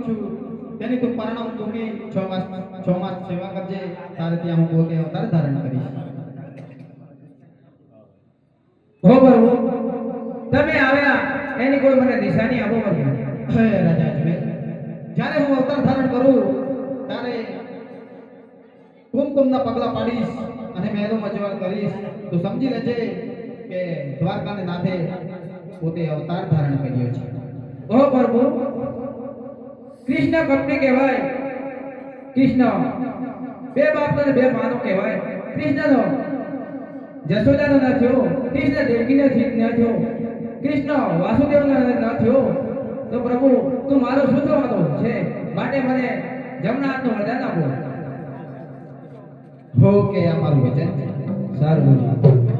પુષ્પ છું. તેની તું પરણામ ટૂંકી છ માસ છ માસ સેવા કરજે. તારે ત્યાં હું પોતે અવતાર ધારણ કરીશ. હો પ્રભુ, તમે આવ્યા. એની કોઈ મને નિશાની આપો હે રાજા અજમેર જ્યારે હું અવતાર ધારણ કરું, ત્યારે કુમકુમના પગલા પાડીશ અને મેરો મજવાળ કરીશ. તો સમજી લેજે કે દ્વારકાને નાથે પોતે અવતાર ધારણ કર્યો છે. ઓ પ્રભુ કૃષ્ણ કંપની કહેવાય. કૃષ્ણ. બે બાપનો ને બે માનો કહેવાય. કૃષ્ણનો જશોદાનો ન થયો. કૃષ્ણ દેવકીનો ન થયો. કૃષ્ણ વાસુદેવનો ન થયો. તો પ્રભુ, તું મારો શું થવાનો છે? માટે મને જમણા હાથનું વરદાન આપો. હો કે આ મારું વચન સારું.